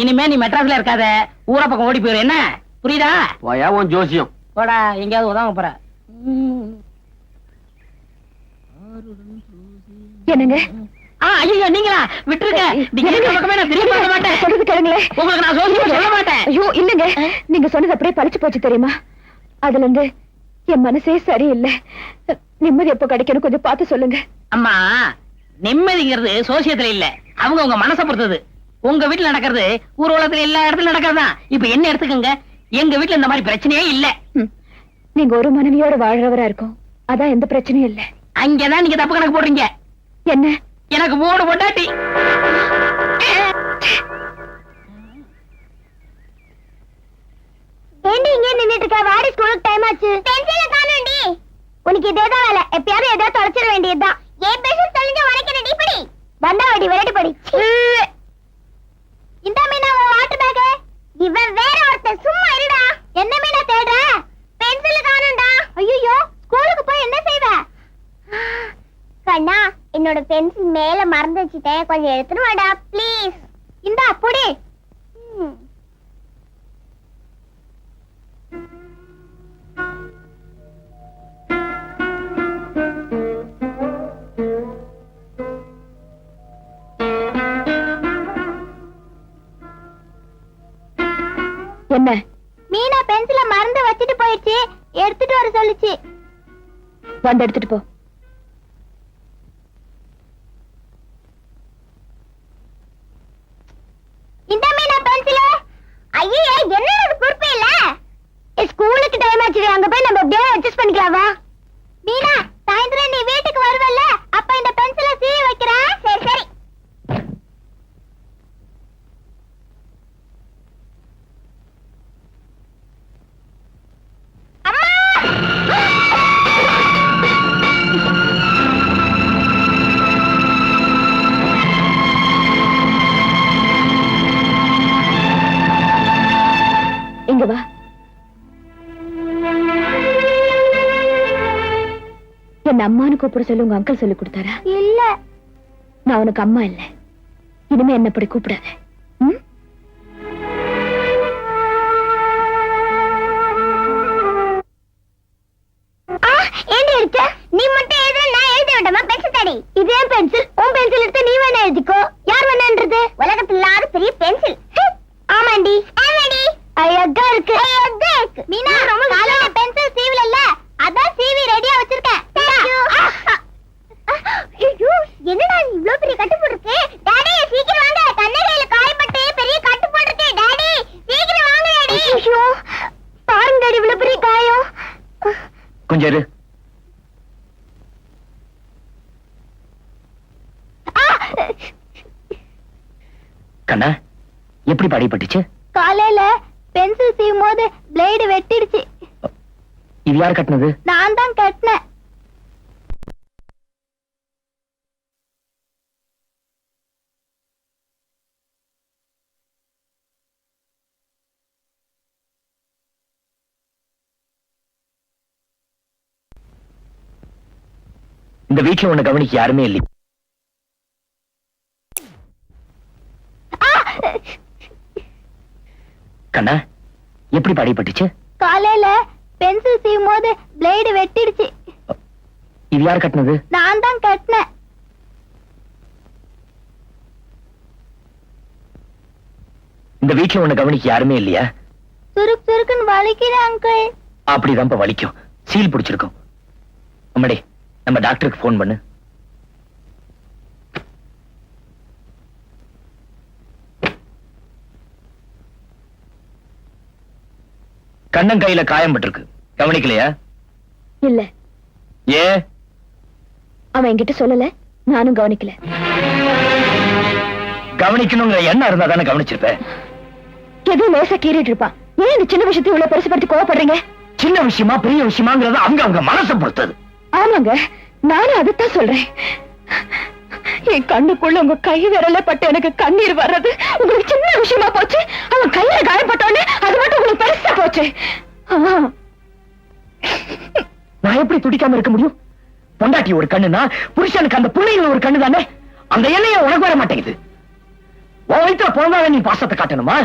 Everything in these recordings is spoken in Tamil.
இனிமே நீ மெட்ராஸ்ல இருக்காத. ஊர பக்கம் ஓடி போயிரு. என்ன? புரியுதா? போயா உன் ஜோசியம். போடா எங்கேயாவது உதவ போற. என்னங்க? ஆ ஐயோ நீங்களா? விட்டுருங்க. உங்களுக்கு நான் சொல்ல மாட்டேன். ஐயோ இல்லங்க. நீங்க சொன்னது அப்படியே பழிச்சு போச்சு தெரியுமா? அதுல இருந்து என் மனசே சரியில்லை. நிம்மதி எப்போ கிடைக்கணும் கொஞ்சம் பார்த்து சொல்லுங்க. அம்மா நிம்மதிங்கிறது சோசியத்துல இல்ல. அவங்க உங்க மனசை பொறுத்தது. உங்க வீட்டுல நடக்கிறது ஊர் உலகத்துல எல்லா இடத்துலயும் நடக்கிறதுதான் இப்ப என்ன எடுத்துக்கங்க? எங்க வீட்டுல இந்த மாதிரி பிரச்சனையே இல்ல. நீங்க ஒரு மனைவியோட வாழ்றவரா இருக்கும். அதான் எந்த பிரச்சனையும் இல்ல. அங்கதான் நீங்க தப்பு கணக்கு போடுறீங்க. என்ன? எனக்கு மூணு பொண்டாட்டி. என்ன? மீனா பென்சில மறந்து வச்சுட்டு போயிடுச்சு. எடுத்துட்டு வர சொல்லுச்சு. வந்து எடுத்துட்டு போ. என்ன அம்மான்னு கூப்பிட சொல்லி உங்க அங்கிள் சொல்லி கொடுத்தாரா? இல்ல. நான் உனக்கு அம்மா இல்ல. இனிமே என்ன அப்படி கூப்பிடாத. எப்படி பாடிப்பட்டுச்சு காலையில பென்சில் சீவும் போது பிளேடு வெட்டிடுச்சு. இது யார் கட்டினது? நான் தான் கட்டினேன். இந்த வீட்டுல உன்னை கவனிக்க யாருமே இல்லை கண்ணா எப்படி பாடிப்பட்டுச்சு காலையில பென்சில் சீவும் போது பிளேடு வெட்டிடுச்சு. இது யார் கட்டினது? நான் தான் கட்டினேன். இந்த வீட்டுல உன்னை கவனிக்க யாருமே இல்லையா? சுருக்கு சுருக்குன்னு வலிக்குது அங்கிள் அப்படிதான் இப்ப வலிக்கும். சீல் பிடிச்சிருக்கும். அம்மாடி நம்ம டாக்டருக்கு ஃபோன் பண்ணு. கண்ணன் கையில காயம் பட்டிருக்கு. கவனிக்கலையா? இல்ல. ஏ? அவன் என்கிட்ட சொல்லல. நானும் கவனிக்கல. கவனிக்கணுங்கிற எண்ணம் இருந்தா தானே கவனிச்சிருப்ப? ஏதோ லேசா கீறிட்டு இருப்பான். ஏன் இந்த சின்ன விஷயத்தை இவ்வளவு பெருசுபடுத்தி கோவப்படுறீங்க? சின்ன விஷயமா பெரிய விஷயமாங்கிறது அவங்க அவங்க மனசை பொறுத்தது. ஆமாங்க. நானும் அதைத்தான் சொல்றேன். என் கண்ணுக்குள்ள உங்க கை விரல பட்டு எனக்கு கண்ணீர் வர்றது உங்களுக்கு சின்ன விஷயமா போச்சு? அவன் கையில காயப்பட்டோன்னு அது மட்டும் உங்களுக்கு பெருசா போச்சு. நான் எப்படி துடிக்காம இருக்க முடியும்? பொண்டாட்டி ஒரு கண்ணுனா புருஷனுக்கு அந்த பிள்ளைகள் ஒரு கண்ணு தானே அந்த எண்ணையை உனக்கு வர மாட்டேங்குது. உன் வயிற்றுல பிறந்தாவே நீ பாசத்தை காட்டணுமா?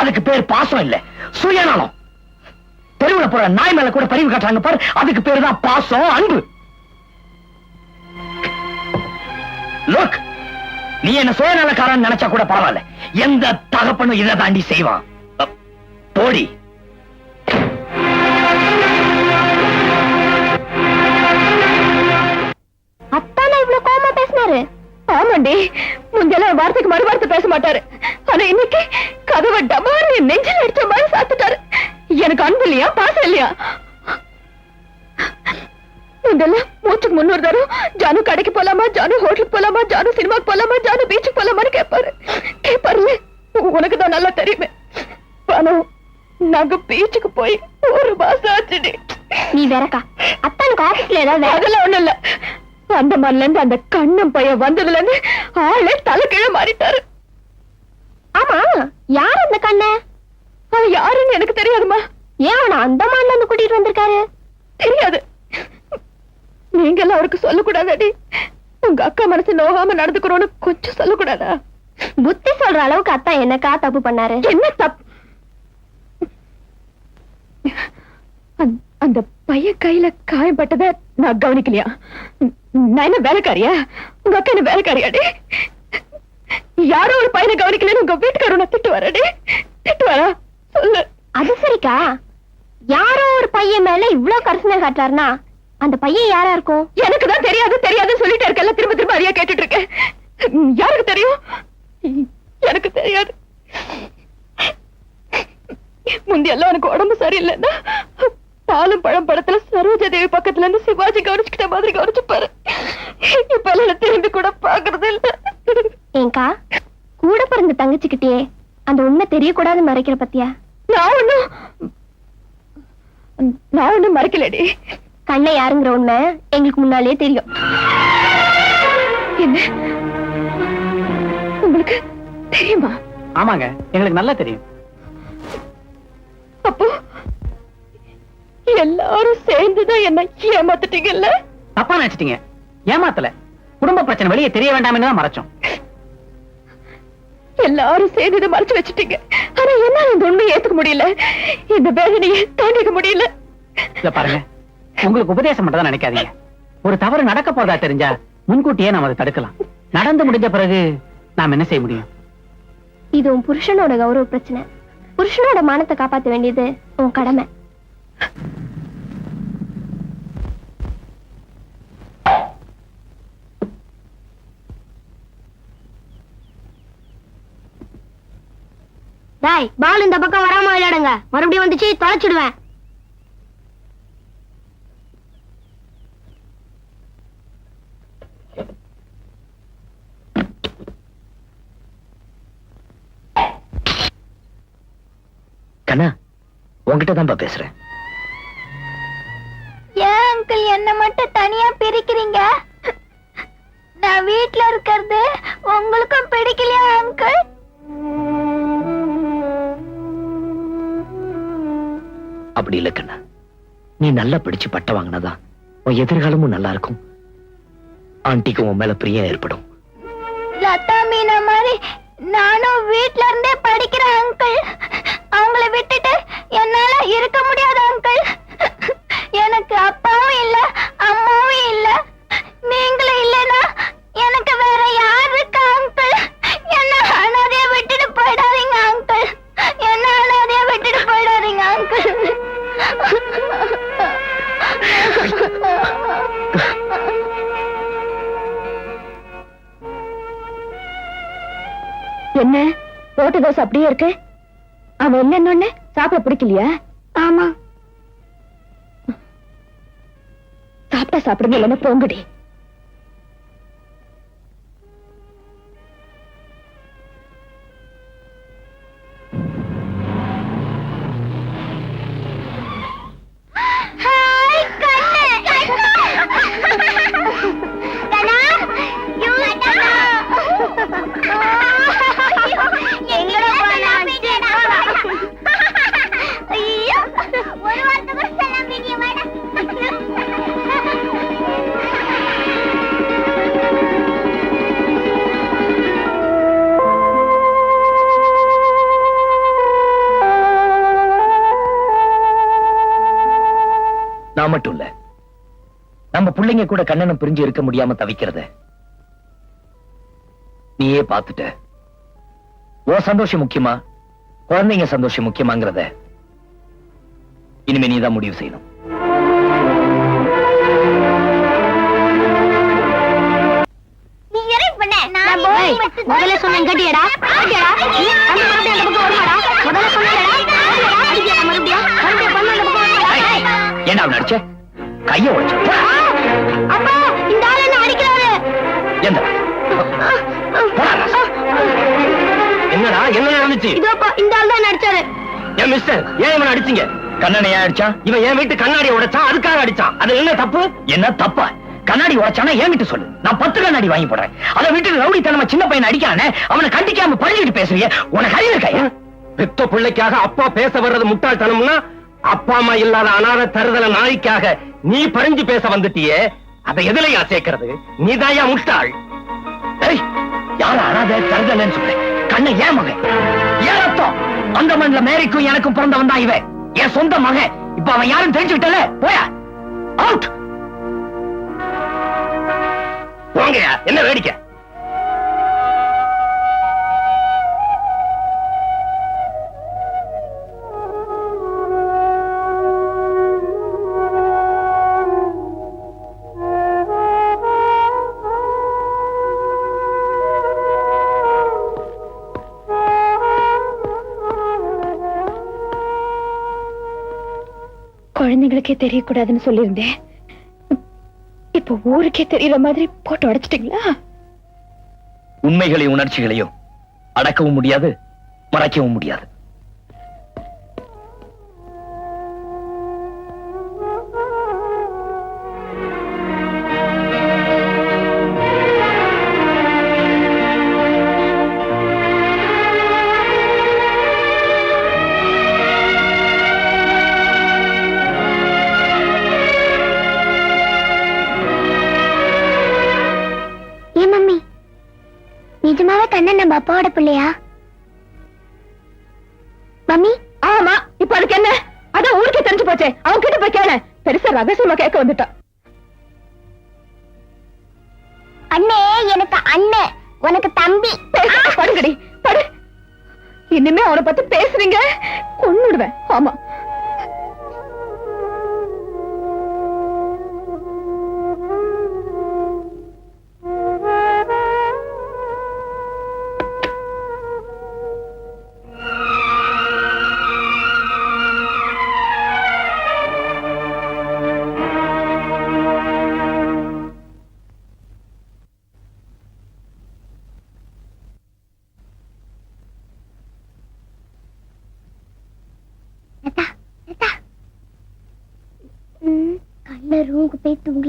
அதுக்கு பேர் பாசம் இல்ல சுயநலம் தெருவில் போற நாய் மேல கூட பரிவு காட்டுறாங்க பாரு அதுக்கு பேரு தான் பாசம் அன்பு. லுக் நீ என்ன சுயநலக்காரன் நினைச்சா கூட பரவாயில்ல. எந்த தகப்பனும் இதை தாண்டி செய்வான். போடி. அத்தானா இவ்வளவு கோமா பேசினாரு? ஆமாண்டி முந்தெல்லாம் வார்த்தைக்கு மறு வார்த்தை பேச மாட்டாரு. ஆனா இன்னைக்கு கதவை டபார்னு நெஞ்சில் அடிச்ச மாதிரி சாத்துட்டாரு. எனக்கு அன்பு இல்லையா? பாசம் இல்லையா? முந்தெல்லாம் மூச்சுக்கு முன்னூறு தரம் ஜானு கடைக்கு போலாமா? ஜானு ஹோட்டலுக்கு போலாமா? ஜானு சினிமாக்கு போலாமா? ஜானு பீச்சுக்கு போலாமான்னு கேட்பாரு கேட்பாருல்ல உனக்கு தான் நல்லா தெரியுமே. பணம் நாங்க பீச்சுக்கு போய் ஒரு மாசம் ஆச்சுடி. நீ வேறக்கா அத்தானுக்கு ஆபீஸ்ல ஏதாவது அதெல்லாம் ஒண்ணு இல்ல. அந்த மண்ல இருந்து அந்த கண்ணம் பையன் வந்ததுல இருந்து ஆளே தலைக்கீழ மாறிட்டாரு. ஆமா யார் அந்த கண்ண? அவன் யாருன்னு எனக்கு தெரியாதுமா ஏன் அவன அந்த மான்ல இருந்து கூட்டிட்டு வந்திருக்காரு? தெரியாது. நீங்க எல்லாம் அவருக்கு சொல்லக்கூடாதாடி? உங்க அக்கா மனசு நோகாம நடந்துக்கிறோன்னு கொஞ்சம் சொல்லக்கூடாதா? புத்தி சொல்ற அளவுக்கு அத்தா என்னக்கா தப்பு பண்ணாரு? என்ன தப் அந்த- பையன் கையில காயப்பட்டத நான் கவனிக்கலையா? நான் என்ன வேலைக்காரியா? உங்க அக்கா என்ன வேலைக்காரியாடி? யாரோ ஒரு பையனை கவனிக்கலன்னு உங்க வீட்டுக்காரனை திட்டு வரடி திட்டு வரா சொல்லு. அது சரிக்கா. யாரோ ஒரு பையன் மேல இவ்ளோ கரிசனை காட்டுறாருன்னா அந்த பையன் யாரா இருக்கும்? எனக்கு தான் தெரியாது தெரியாதுன்னு சொல்லிட்டே இருக்கல திரும்ப திரும்ப அறியா கேட்டுட்டு இருக்கேன். யாருக்கு தெரியும்? எனக்கு தெரியாது. முந்தியெல்லாம் எனக்கு உடம்பு சரியில்லைன்னா பாலும் பழம் படத்துல சரோஜா தேவி பக்கத்துல இருந்து சிவாஜி கவனிச்சுக்கிட்ட மாதிரி கவனிச்சுப்பாரு இப்ப எல்லாம் திரும்பி கூட பாக்குறது இல்ல. ஏங்கா கூட பிறந்த தங்கச்சிக்கிட்டே அந்த உண்மை தெரியக்கூடாது மறைக்கிற பத்தியா? நான் ஒண்ணும் நான் ஒண்ணும் மறைக்கலடி. கண்ணை யாருங்கிற உண்மை எங்களுக்கு முன்னாலே தெரியும். என்ன? உங்களுக்கு தெரியுமா? ஆமாங்க எங்களுக்கு நல்லா தெரியும். அப்போ எல்லாரும் சேர்ந்துதான் என்ன ஏமாத்திட்டீங்கல்ல? தப்பா நினைச்சிட்டீங்க. ஏமாத்தல. குடும்ப பிரச்சனை வெளியே தெரிய வேண்டாம்னு தான் மறைச்சோம். எல்லாரும் சேர்ந்து இதை மறைச்சு வச்சுட்டீங்க. ஆனா என்னால இந்த உண்மையை ஏத்துக்க முடியல. இந்த வேதனையை தாங்கிக்க முடியல. இத பாருங்க. உங்களுக்கு உபதேசம் மட்டும் தான் நினைக்காதீங்க. ஒரு தவறு நடக்க போறதா தெரிஞ்சா முன்கூட்டியே நாம அதை தடுக்கலாம். நடந்து முடிஞ்ச பிறகு நாம் என்ன செய்ய முடியும்? இது உன் புருஷனோட கௌரவ பிரச்சனை. புருஷனோட மானத்தை காப்பாத்த வேண்டியது உன் கடமை. டாய் பால் இந்த பக்கம் வராம விளையாடுங்க. மறுபடியும் வந்துச்சு தொலைச்சிடுவேன் கண்ணா தான்ப்பா பேசுறேன். ஏன் அங்கிள் என்ன மட்டும் தனியா பிரிக்கிறீங்க? நான் வீட்ல இருக்கிறது உங்களுக்கும் பிடிக்கலையா அங்கிள்? அப்படி இல்ல கண்ணா. நீ நல்லா படிச்சு பட்ட வாங்கினதான் உன் எதிர்காலமும் நல்லா இருக்கும். ஆண்டிக்கு உன் மேல பிரியம் ஏற்படும். லதா மீனா மாதிரி நானும் வீட்ல இருந்தே படிக்கிறேன் அங்கிள். அவங்கள விட்டுட்டு என்னால இருக்க முடியாது அங்கிள் எனக்கு அப்பாவும் இல்ல அம்மாவும் இல்ல. நீங்களும் இல்லனா எனக்கு வேற யார் இருக்கா அங்கிள் என்ன அனாதைய விட்டுட்டு போயிடாதீங்க அங்கிள் என்ன அனாதைய விட்டுட்டு போயிடாதீங்க அங்கிள் என்ன? போட்ட தோசை அப்படியே இருக்கு? அவன் இல்லைன்னு சாப்பிட பிடிக்கலையா? ஆமா. சாப்பிட்டா சாப்பிடுங்க இல்லைன்னா போங்கடி நான் மட்டும் இல்ல. நம்ம பிள்ளைங்க கூட கண்ணனை பிரிஞ்சு இருக்க முடியாம தவிக்கிறத. நீயே பார்த்துட்ட. உன் சந்தோஷம் முக்கியமா? குழந்தைங்க சந்தோஷம் முக்கியமாங்கிறத. இனிமே நீதான் முடிவு செய்யணும். நீ இறங்கி பண்ண. நான் போய் முதல்ல சொன்னேன் கேட்டியடா கேட்டியடா நீ அந்த மறுபடியும் அந்த பக்கம் வருவாடா முதல்ல சொன்னேன்டா அடிக்கடா மறுபடியும் மறுபடியும். பண்ண அந்த பக்கம் என்ன அவன் அடிச்ச? கைய உடைச்ச. அப்பா இந்த ஆள் என்ன அடிக்கிறாரு எந்த. என்னடா என்ன நடந்துச்சு? இதோப்பா இந்த ஆள் தான் நடிச்சாரு ஏன் மிஸ்டர் ஏன் இவனை அடிச்சீங்க? கண்ணனை ஏன் அடிச்சான்? இவன் என் வீட்டு கண்ணாடி உடைச்சான் அதுக்காக அடிச்சான். அது என்ன தப்பு? என்ன தப்பா? கண்ணாடி உடைச்சானா ஏன் வீட்டு சொல்லு. நான் பத்து கண்ணாடி வாங்கி போடுறேன். அதை விட்டு ரவுடி தனமா சின்ன பையன் அடிக்கானே அவனை கண்டிக்காம பழகிட்டு பேசுறிய உனக்கு அறிவு இருக்கா பெத்த பிள்ளைக்காக அப்பா பேச வர்றது முட்டாள்தனம்னா அப்பா அம்மா இல்லாத அனாத தருதல நாய்க்காக நீ பறிஞ்சு பேச வந்துட்டியே அதை எதுலயா சேர்க்கிறது? நீதாயா முட்டாள்? யார அனாத தருதலன்னு சொல்ற? கண்ண ஏன் மகன்? ஏன் ரத்தம்? அந்த மண்ல மேரிக்கும் எனக்கும் பிறந்தவன் தான் இவன். என் சொந்த மகன். இப்ப அவன் யாரும் தெரிஞ்சுக்கிட்டல போயா? அவுட் போங்கயா என்ன வேடிக்கை? குழந்தைங்களுக்கே தெரியக்கூடாதுன்னு சொல்லியிருந்தேன். இப்போ ஊருக்கே தெரியற மாதிரி போட்டு உடைச்சிட்டீங்களா உண்மைகளையும் உணர்ச்சிகளையும் அடக்கவும் முடியாது மறைக்கவும் முடியாது. கண்ணன் நம்ம அப்பாவோட பிள்ளையா? மம்மி? ஆமா இப்ப அதுக்கு என்ன? அதான் ஊருக்கே தெரிஞ்சு போச்சே. அவன் கிட்ட போய் கேள. பெருசா ரகசியமா கேட்க வந்துட்டான். அண்ணே எனக்கு அண்ணன் உனக்கு தம்பி. படுங்கடி படு. இனிமே அவனை பத்தி பேசுறீங்க? கொன்னுடுவேன். ஆமா.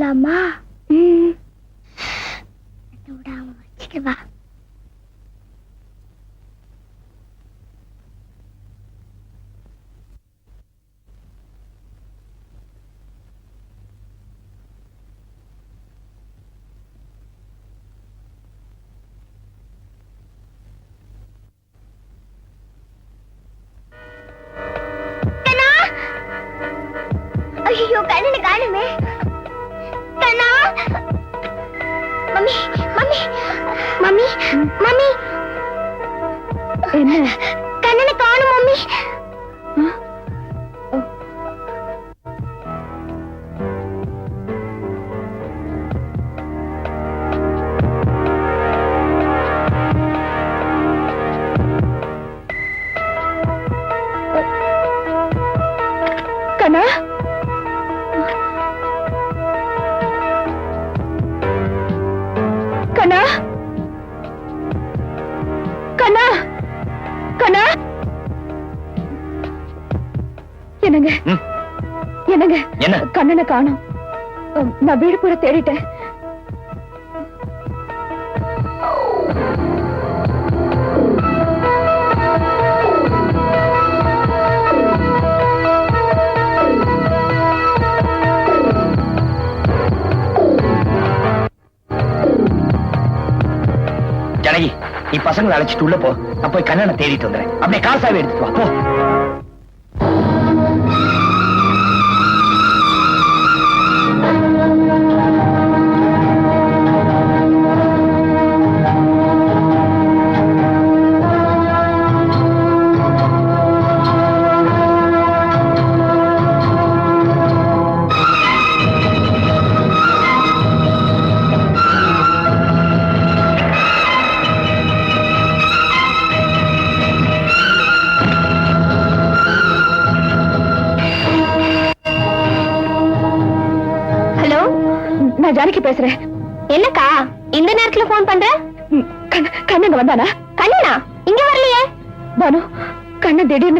போய் தூங்கலாமா என்ன கண்ணனை காணும் மம்மி கண்ணா என்னங்க என்னங்க? என்ன? கண்ணனை காணோம். நான் வீடு பூரா தேடிட்டேன். ஜனகி நீ பசங்களை அழைச்சிட்டு உள்ள போ. நான் போய் கண்ணனை தேடிட்டு வந்துறேன். அப்படியே காசாவே எடுத்துட்டு வா. போ.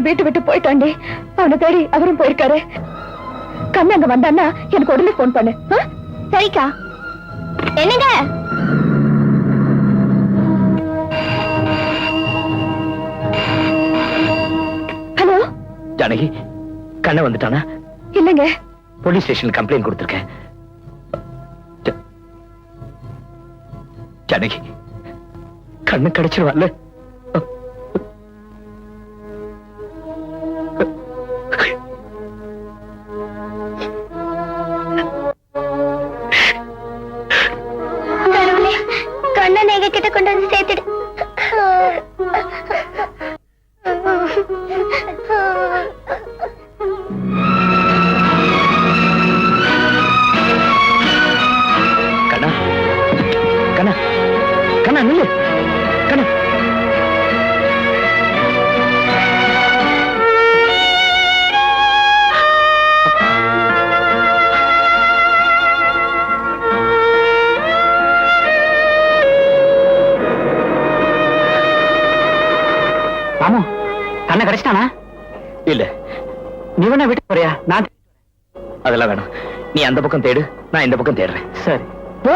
வீட்டு விட்டு போயிட்டாண்டி. அவனை தேடி அவரும் போயிருக்காரு. கண்ணங்க வந்தான்னா எனக்கு உடனே போன் பண்ணு? சரிக்கா. என்னங்க? ஹலோ? ஜானகி கண்ண வந்துட்டானா? இல்லைங்க. போலீஸ் ஸ்டேஷன் கம்ப்ளைண்ட் கொடுத்திருக்கேன். ஜானகி கண்ணு கிடைச்சிருவான்ல. அந்த பக்கம் தேடு நான் இந்த பக்கம் தேடுறேன். சரி. போ!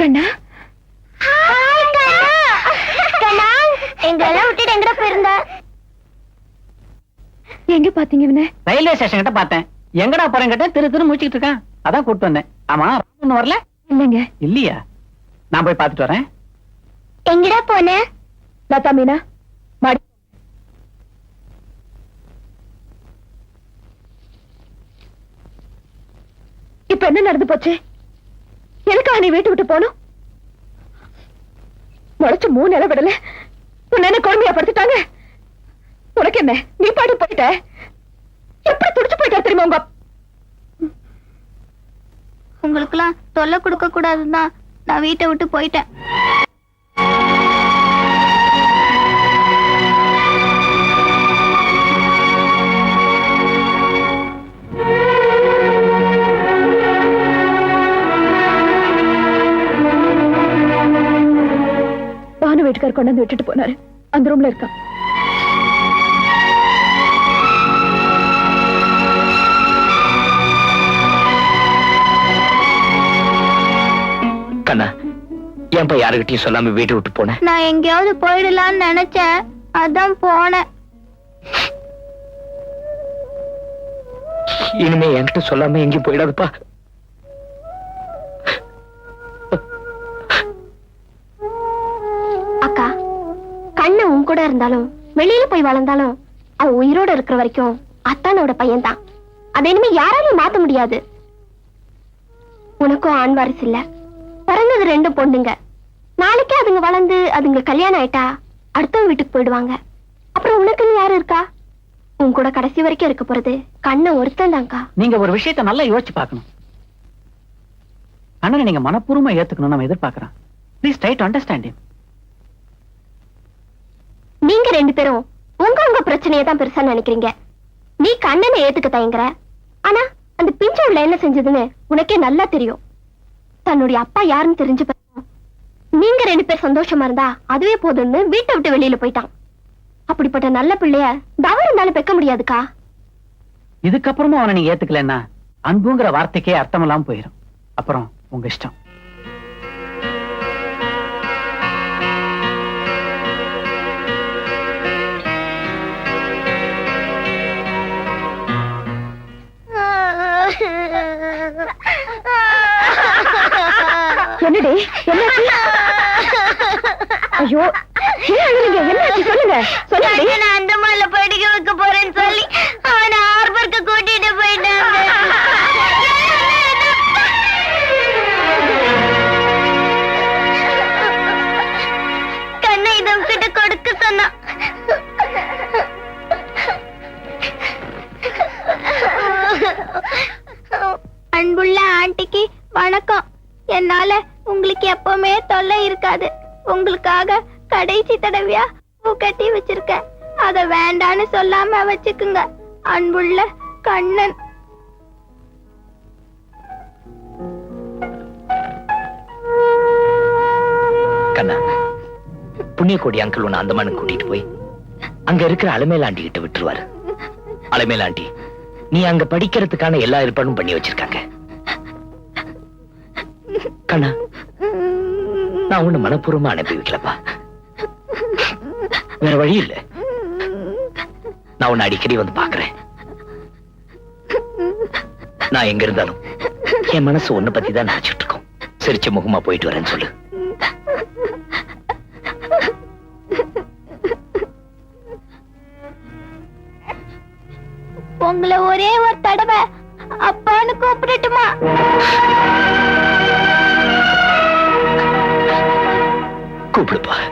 கண்ணா? கண்ணா. எங்களெல்லாம் விட்டுட்டு எங்கடா போயிருந்த? எங்க பாத்தீங்க இவனை? ரயில்வே ஸ்டேஷன் கிட்ட பார்த்தேன். எங்கடா போறேன் கேட்டேன் திரு திரு முடிச்சுக்கிட்டு இருக்கான். அதான் கூப்பிட்டு வந்தேன். ஆமா ராமு வரல? இல்லைங்க. இல்லையா? நான் போய் பார்த்துட்டு வரேன். எங்கடா போன? லதா மீனா? மாடி. இப்ப என்ன நடந்து போச்சு? எதுக்காக நீ வீட்டு விட்டு போனும்? முளைச்சு மூணு இலை விடல. உன்னை என்ன குழந்தையா படுத்துட்டாங்க? உனக்கு என்ன? நீ பாட்டு போயிட்ட? எப்படி துடிச்சு போயிட்டா தெரியுமா உங்க உங்களுக்குலாம் தொல்லை கொடுக்க கூடாதுன்னா நான் வீட்டை விட்டு போயிட்டேன். பானு வீட்டுக்கார் கொண்டு வந்து விட்டுட்டு போனாரு. அந்த ரூம்ல இருக்கான். கண்ணா ஏன்பா யாருகிட்டயும் சொல்லாம வீட்டை விட்டு போனேன். நான் எங்கேயாவது போயிடலாம்னு நினைச்சேன். அதான் போனேன். இனிமே என்கிட்ட சொல்லாம எங்கேயும் போயிடாதுப்பா. அக்கா கண்ணு உன் கூட இருந்தாலும் வெளியில போய் வளர்ந்தாலும் அவ உயிரோட இருக்கிற வரைக்கும் அத்தானோட பையன்தான். அதை இனிமே யாராலையும் மாத்த முடியாது. உனக்கும் ஆண் வாரிசு இல்ல. பிறந்தது ரெண்டு பொண்ணுங்க. நாளைக்கே அதுங்க வளர்ந்து அதுங்க கல்யாணம் ஆயிட்டா அடுத்தவங்க வீட்டுக்கு போயிடுவாங்க. அப்புறம் உனக்குன்னு யாரு இருக்கா? உன் கூட கடைசி வரைக்கும் இருக்க போறது கண்ணை ஒருத்தன் தான்க்கா நீங்க ஒரு விஷயத்தை நல்லா யோசிச்சு பார்க்கணும். அண்ணனை நீங்க மனப்பூர்வமா ஏத்துக்கணும் நம்ம எதிர்பார்க்கறோம். ப்ளீஸ் ட்ரை டு அண்டர்ஸ்டாண்ட் நீங்க ரெண்டு பேரும் உங்க உங்க பிரச்சனையை தான் பெருசா நினைக்கிறீங்க. நீ கண்ணனை ஏத்துக்க தயங்குற ஆனா அந்த பிஞ்சு உள்ள என்ன செஞ்சதுன்னு உனக்கே நல்லா தெரியும். தன்னுடைய அப்பா யாருன்னு தெரிஞ்சு பிறகு நீங்க ரெண்டு பேர் சந்தோஷமா இருந்தா அதுவே போதும்னு வீட்டை விட்டு வெளியில போயிட்டான். அப்படிப்பட்ட நல்ல பிள்ளைய தவறு இருந்தாலும் பெக்க முடியாதுக்கா. இதுக்கப்புறமும் அவனை நீங்க ஏத்துக்கலன்னா அன்புங்கிற வார்த்தைக்கே அர்த்தம் எல்லாம் போயிடும் அப்புறம் உங்க இஷ்டம். என்னடி? என்னாச்சு? ஐயோ ஏன் அழுறீங்க என்னாச்சு? சொல்லுங்க. சொல்லுங்க. நான் அந்தமான்ல படிக்க வைக்க போறேன்னு சொல்லி அவனை ஹார்பருக்கு கூட்டிட்டு போயிட்டாங்க. கண்ணை இதம் கிட்ட கொடுக்க சொன்னா. அன்புள்ள ஆண்டிக்கு எப்பவுமே தொல்லை இருக்காது. உங்களுக்காக கடைசி தடவையா பூ கட்டி வச்சிருக்கேன். அத வேண்டான்னு சொல்லாம வச்சுக்குங்க. அன்புள்ள கண்ணன். கண்ணா புண்ணியக்கோடி அங்கிள் உன்னை அந்தமானு கூட்டிட்டு போய் அங்க இருக்கிற அலமேலாண்டி கிட்ட விட்டுருவாரு. அலமேலாண்டி நீ அங்க படிக்கிறதுக்கான எல்லா ஏற்பாடும் பண்ணி வச்சிருக்காங்க. கண்ணா நான் உன்னை மனப்பூர்வமா அனுப்பி வைக்கலப்பா வேற வழி இல்ல. நான் உன்னை அடிக்கடி வந்து பாக்குறேன் நான் எங்க இருந்தாலும் என் மனசு உன்னை பத்தி தான் நினைச்சிட்டு இருக்கோம் சிரிச்ச முகமா போயிட்டு வரேன்னு சொல்லு. உங்களை ஒரே ஒரு தடவை அப்பான்னு கூப்பிடட்டுமா? கூப்பிடுப்பா.